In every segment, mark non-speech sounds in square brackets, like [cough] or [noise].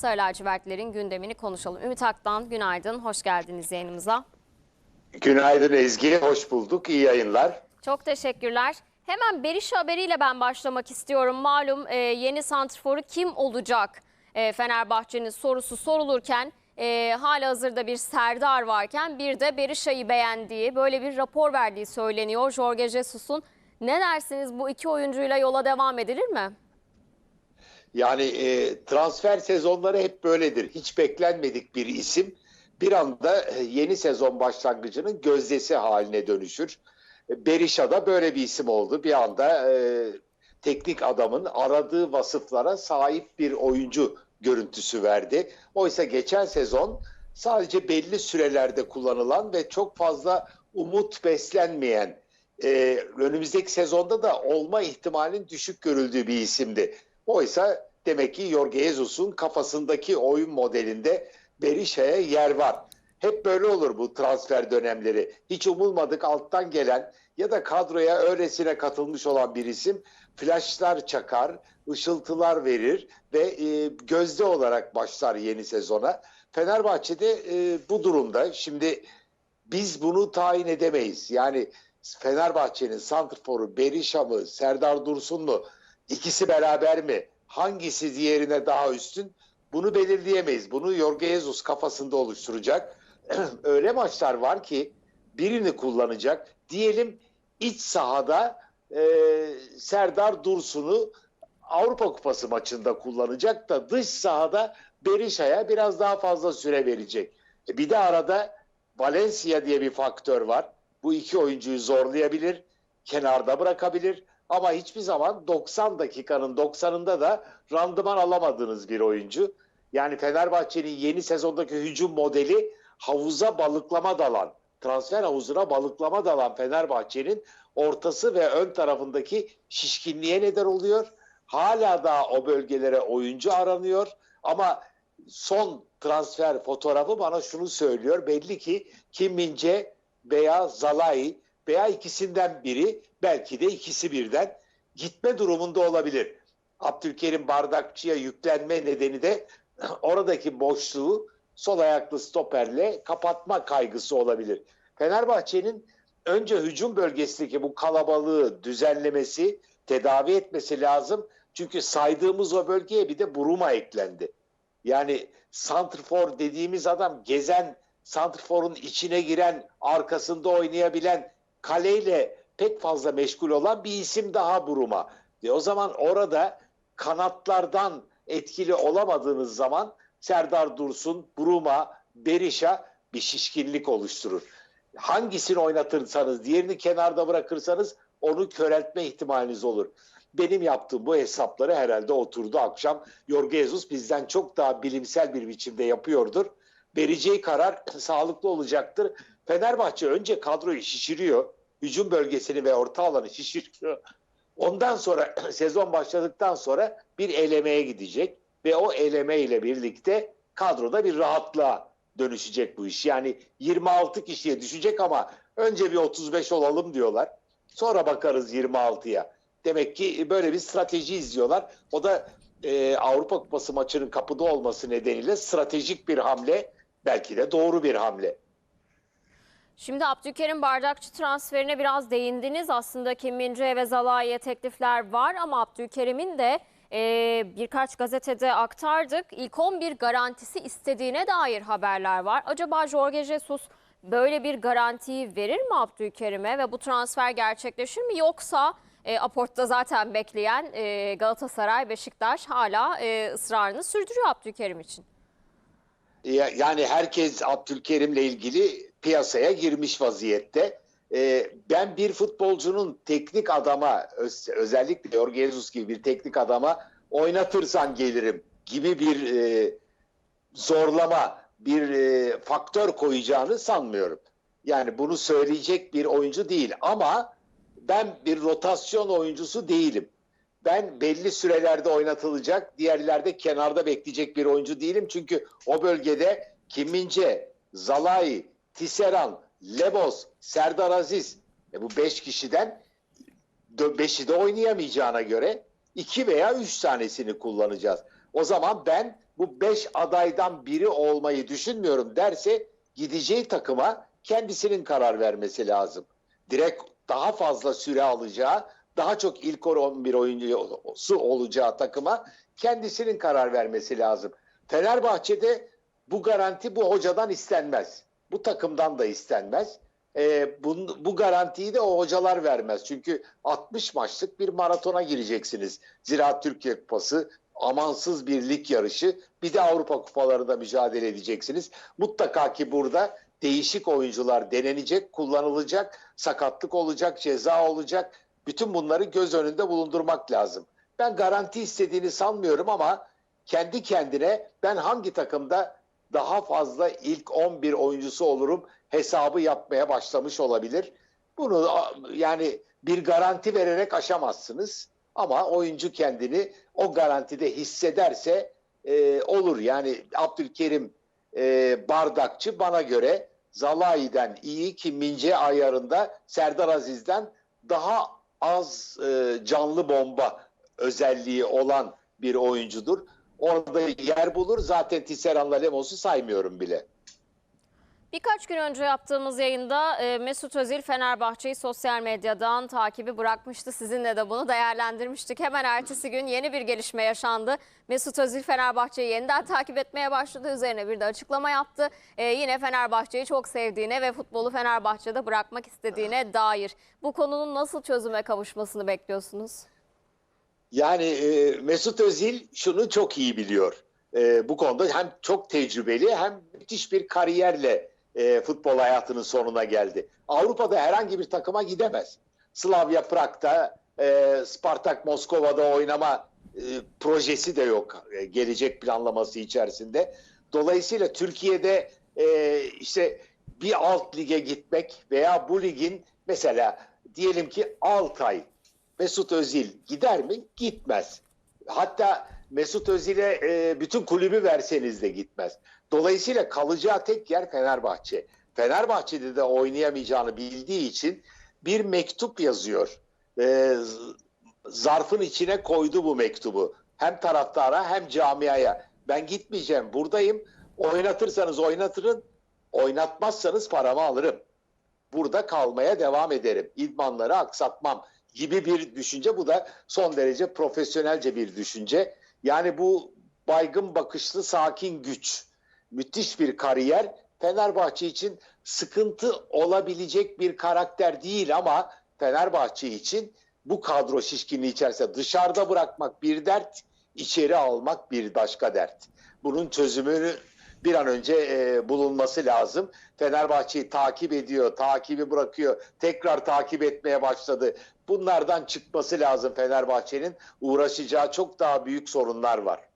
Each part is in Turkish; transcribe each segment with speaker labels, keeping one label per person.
Speaker 1: Sarı lacivertlerin gündemini konuşalım. Ümit Aktan günaydın, hoş geldiniz yayınımıza.
Speaker 2: Günaydın Ezgi, hoş bulduk. İyi yayınlar.
Speaker 1: Çok teşekkürler. Hemen Berisha haberiyle ben başlamak istiyorum. Malum e, yeni santrforu kim olacak? E, Fenerbahçe'nin sorusu sorulurken e, hala hazırda bir Serdar varken bir de Berisha'yı beğendiği, böyle bir rapor verdiği söyleniyor Jorge Jesus'un. Ne dersiniz bu iki oyuncuyla yola devam edilir mi?
Speaker 2: Yani e, transfer sezonları hep böyledir. Hiç beklenmedik bir isim bir anda e, yeni sezon başlangıcının gözdesi haline dönüşür. E, Berisha da böyle bir isim oldu. Bir anda e, teknik adamın aradığı vasıflara sahip bir oyuncu görüntüsü verdi. Oysa geçen sezon sadece belli sürelerde kullanılan ve çok fazla umut beslenmeyen, e, önümüzdeki sezonda da olma ihtimalinin düşük görüldüğü bir isimdi. Oysa demek ki Jorge Jesus'un kafasındaki oyun modelinde Berisha'ya yer var. Hep böyle olur bu transfer dönemleri. Hiç umulmadık alttan gelen ya da kadroya öylesine katılmış olan bir isim flashlar çakar, ışıltılar verir ve e, gözde olarak başlar yeni sezona. Fenerbahçe'de e, bu durumda şimdi biz bunu tayin edemeyiz. Yani Fenerbahçe'nin santrforu Berisha mı, Serdar Dursun mu ikisi beraber mi? Hangisi diğerine daha üstün? Bunu belirleyemeyiz. Bunu Jorge Jesus kafasında oluşturacak. [clears throat] Öyle maçlar var ki birini kullanacak. Diyelim iç sahada e, Serdar Dursun'u Avrupa Kupası maçında kullanacak da dış sahada Berisha'ya biraz daha fazla süre verecek. E, bir de arada Valencia diye bir faktör var. Bu iki oyuncuyu zorlayabilir, kenarda bırakabilir. Ama hiçbir zaman 90 dakikanın 90'ında da randıman alamadığınız bir oyuncu. Yani Fenerbahçe'nin yeni sezondaki hücum modeli havuza balıklama dalan, transfer havuzuna balıklama dalan Fenerbahçe'nin ortası ve ön tarafındaki şişkinliğe neden oluyor. Hala da o bölgelere oyuncu aranıyor ama son transfer fotoğrafı bana şunu söylüyor. Belli ki Kim Mince veya Zalai veya ikisinden biri belki de ikisi birden gitme durumunda olabilir. Abdülkerim Bardakçı'ya yüklenme nedeni de [clears throat] oradaki boşluğu sol ayaklı stoperle kapatma kaygısı olabilir. Fenerbahçe'nin önce hücum bölgesindeki bu kalabalığı düzenlemesi, tedavi etmesi lazım. Çünkü saydığımız o bölgeye bir de Buruma eklendi. Yani santrfor dediğimiz adam gezen, santrforun içine giren, arkasında oynayabilen, kaleyle pek fazla meşgul olan bir isim daha Buruma. E o zaman orada kanatlardan etkili olamadığınız zaman Serdar Dursun, Buruma, Berisha bir şişkinlik oluşturur. Hangisini oynatırsanız, diğerini kenarda bırakırsanız onu köreltme ihtimaliniz olur. Benim yaptığım bu hesapları herhalde oturdu akşam. Jorge Jesus bizden çok daha bilimsel bir biçimde yapıyordur. Vereceği karar [clears throat] sağlıklı olacaktır. Fenerbahçe önce kadroyu şişiriyor. Hücum bölgesini ve orta alanı [laughs] şişiriyor. Ondan sonra [clears throat] sezon başladıktan sonra bir elemeye gidecek ve o eleme ile birlikte kadroda bir rahatlığa dönüşecek bu iş. Yani 26 kişiye düşecek ama önce bir 35 olalım diyorlar. Sonra bakarız 26'ya. Demek ki böyle bir strateji izliyorlar. O da e, Avrupa Kupası maçının kapıda olması nedeniyle stratejik bir hamle, belki de doğru bir hamle.
Speaker 1: Şimdi Abdülkerim Bardakçı transferine biraz değindiniz. Aslında Kim ve Zalai'ye teklifler var ama Abdülkerim'in de e, birkaç gazetede aktardık. İlk 11 garantisi istediğine dair haberler var. Acaba Jorge Jesus böyle bir garantiyi verir mi Abdülkerim'e ve bu transfer gerçekleşir mi? Yoksa e, aportta zaten bekleyen e, Galatasaray, Beşiktaş hala e, ısrarını sürdürüyor Abdülkerim için.
Speaker 2: Ya- Yani herkes Abdülkerim'le ilgili piyasaya girmiş vaziyette. Ee, ben bir futbolcunun teknik adama öz- özellikle Jorge Jesus gibi bir teknik adama oynatırsan gelirim gibi bir e, zorlama, bir e, faktör koyacağını sanmıyorum. Yani bunu söyleyecek bir oyuncu değil ama ben bir rotasyon oyuncusu değilim. Ben belli sürelerde oynatılacak, diğerlerde kenarda bekleyecek bir oyuncu değilim. Çünkü o bölgede Kim Min-jae, Zalai, Tisserand, Lebos, Serdar Aziz e bu beş kişiden beşi de oynayamayacağına göre iki veya üç tanesini kullanacağız. O zaman ben bu 5 adaydan biri olmayı düşünmüyorum derse gideceği takıma kendisinin karar vermesi lazım. Direkt daha fazla süre alacağı, daha çok ilk 11 oyuncusu olacağı takıma kendisinin karar vermesi lazım. Fenerbahçe'de bu garanti bu hocadan istenmez. Bu takımdan da istenmez. Ee, bu, bu garantiyi de o hocalar vermez. Çünkü 60 maçlık bir maratona gireceksiniz. Zira Türkiye Kupası amansız bir lig yarışı. Bir de Avrupa kupalarında mücadele edeceksiniz. Mutlaka ki burada değişik oyuncular denenecek, kullanılacak, sakatlık olacak, ceza olacak. Bütün bunları göz önünde bulundurmak lazım. Ben garanti istediğini sanmıyorum ama kendi kendine ben hangi takımda daha fazla ilk 11 oyuncusu olurum hesabı yapmaya başlamış olabilir. Bunu yani bir garanti vererek aşamazsınız ama oyuncu kendini o garantide hissederse e, olur. Yani Abdülkerim e, bardakçı bana göre Zalai'den iyi ki Mince ayarında Serdar Aziz'den daha az e, canlı bomba özelliği olan bir oyuncudur. Orada yer bulur. Zaten Tisserand'la Lemos'u saymıyorum bile.
Speaker 1: Birkaç gün önce yaptığımız yayında e, Mesut Özil Fenerbahçe'yi sosyal medyadan takibi bırakmıştı. Sizinle de bunu değerlendirmiştik. Hemen ertesi gün yeni bir gelişme yaşandı. Mesut Özil Fenerbahçe'yi yeniden takip etmeye başladı. Üzerine bir de açıklama yaptı. E, yine Fenerbahçe'yi çok sevdiğine ve futbolu Fenerbahçe'de bırakmak istediğine dair. Bu konunun nasıl çözüme kavuşmasını bekliyorsunuz?
Speaker 2: Yani e, Mesut Özil şunu çok iyi biliyor. E, bu konuda hem çok tecrübeli hem müthiş bir kariyerle e, futbol hayatının sonuna geldi. Avrupa'da herhangi bir takıma gidemez. Slavia Prag'da, e, Spartak Moskova'da oynama e, projesi de yok e, gelecek planlaması içerisinde. Dolayısıyla Türkiye'de e, işte bir alt lige gitmek veya bu ligin mesela diyelim ki Altay Mesut Özil gider mi? Gitmez. Hatta Mesut Özil'e e, bütün kulübü verseniz de gitmez. Dolayısıyla kalacağı tek yer Fenerbahçe. Fenerbahçe'de de oynayamayacağını bildiği için bir mektup yazıyor. E, zarfın içine koydu bu mektubu. Hem taraftara hem camiaya. Ben gitmeyeceğim buradayım. Oynatırsanız oynatırın. Oynatmazsanız paramı alırım. Burada kalmaya devam ederim. İdmanları aksatmam gibi bir düşünce. Bu da son derece profesyonelce bir düşünce. Yani bu baygın bakışlı sakin güç. Müthiş bir kariyer. Fenerbahçe için sıkıntı olabilecek bir karakter değil ama Fenerbahçe için bu kadro şişkinliği içerisinde dışarıda bırakmak bir dert, içeri almak bir başka dert. Bunun çözümünü bir an önce e, bulunması lazım. Fenerbahçe'yi takip ediyor, takibi bırakıyor, tekrar takip etmeye başladı. Bunlardan çıkması lazım Fenerbahçe'nin. Uğraşacağı çok daha büyük sorunlar var.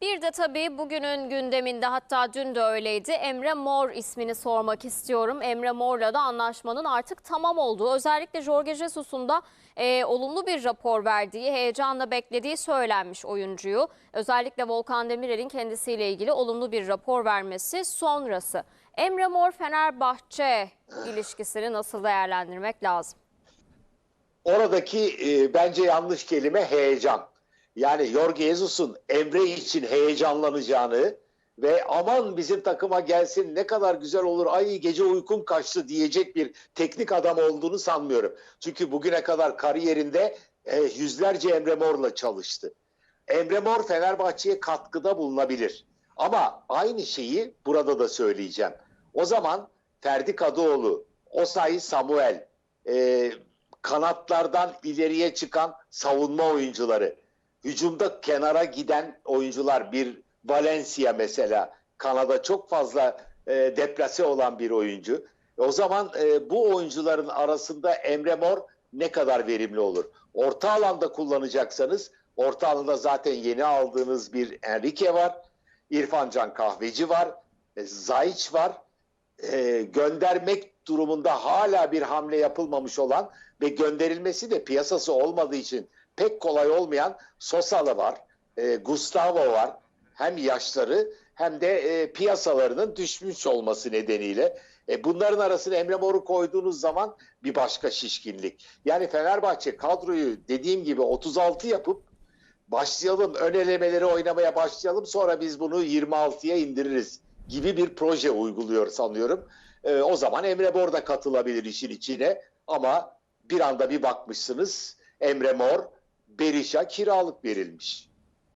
Speaker 1: Bir de tabii bugünün gündeminde hatta dün de öyleydi. Emre Mor ismini sormak istiyorum. Emre Mor'la da anlaşmanın artık tamam olduğu, özellikle Jorge Jesus'un da e, olumlu bir rapor verdiği, heyecanla beklediği söylenmiş oyuncuyu. Özellikle Volkan Demirel'in kendisiyle ilgili olumlu bir rapor vermesi sonrası. Emre Mor Fenerbahçe ilişkisini nasıl değerlendirmek lazım?
Speaker 2: Oradaki e, bence yanlış kelime heyecan. Yani Jorge Jesus'un Emre için heyecanlanacağını ve aman bizim takıma gelsin ne kadar güzel olur ay gece uykum kaçtı diyecek bir teknik adam olduğunu sanmıyorum. Çünkü bugüne kadar kariyerinde e, yüzlerce Emre Mor'la çalıştı. Emre Mor Fenerbahçe'ye katkıda bulunabilir. Ama aynı şeyi burada da söyleyeceğim. O zaman Ferdi Kadıoğlu, Osayi Samuel, e, kanatlardan ileriye çıkan savunma oyuncuları, hücumda kenara giden oyuncular bir Valencia mesela Kanada çok fazla e, deplase olan bir oyuncu. O zaman e, bu oyuncuların arasında Emre Mor ne kadar verimli olur? Orta alanda kullanacaksanız orta alanda zaten yeni aldığınız bir Enrique var. İrfan Can Kahveci var. E, Zayç var. E, göndermek durumunda hala bir hamle yapılmamış olan ve gönderilmesi de piyasası olmadığı için pek kolay olmayan Sosalı var, e, Gustavo var. Hem yaşları hem de e, piyasalarının düşmüş olması nedeniyle. E, bunların arasına Emre Mor'u koyduğunuz zaman bir başka şişkinlik. Yani Fenerbahçe kadroyu dediğim gibi 36 yapıp başlayalım ön elemeleri oynamaya başlayalım sonra biz bunu 26'ya indiririz gibi bir proje uyguluyor sanıyorum. Ee, o zaman Emre Mor da katılabilir işin içine ama bir anda bir bakmışsınız Emre Mor Beriş'a kiralık verilmiş.